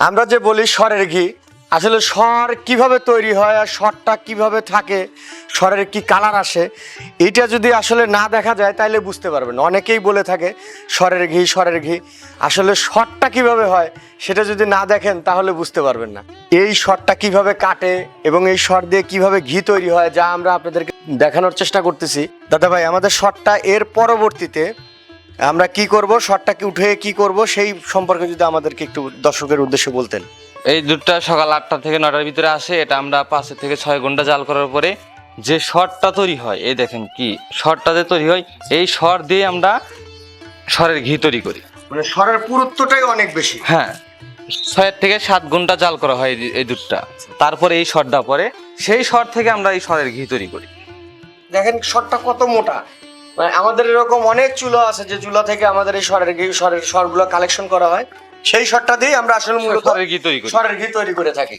আমরা যে বলি স্বরের ঘি, আসলে স্বর কীভাবে তৈরি হয় আর স্বরটা কীভাবে থাকে, স্বরের কি কালার আসে এইটা যদি আসলে না দেখা যায় তাহলে বুঝতে পারবেন। অনেকেই বলে থাকে, স্বরের ঘি স্বরের ঘি। আসলে স্বরটা কীভাবে হয় সেটা যদি না দেখেন তাহলে বুঝতে পারবেন না। এই স্বরটা কীভাবে কাটে এবং এই স্বর দিয়ে কীভাবে ঘি তৈরি হয়, যা আমরা আপনাদেরকে দেখানোর চেষ্টা করতেছি। দাদা ভাই আমাদের স্বরটা এর পরবর্তীতে আমরা কি করব শর্টটাকে উঠে কি করব সেই সম্পর্কে যদি আমাদেরকে একটু দর্শকের উদ্দেশ্যে বলতেন। এই দুধটা সকাল আটটা থেকে নটার ভিতরে আসে এটা আমরা পাঁচ থেকে ছয় ঘণ্টা জাল করার পরে যে শর্টটা তৈরি হয় এই দেখেন কি শর্টটা যে তৈরি হয় এই শর দিয়ে আমরা সরের ঘি তৈরি করি। মানে স্বরের পুরুত্বটাই অনেক বেশি। হ্যাঁ ছয় থেকে সাত ঘণ্টা জাল করা হয় এই- দুধটা। তারপরে এই শরটা পরে সেই শর থেকে আমরা এই সরের ঘি তৈরি করি। দেখেন শর্টটা কত মোটা। মানে আমাদের এরকম অনেক চুলো আছে যে চুলা থেকে আমাদের এই স্বরের ঘি স্বরের স্বরগুলো কালেকশন করা হয়। সেই স্বরটা দিয়ে আমরা আসলে মূলত সরের ঘি তৈরি করি। ঘি তৈরি করে থাকি।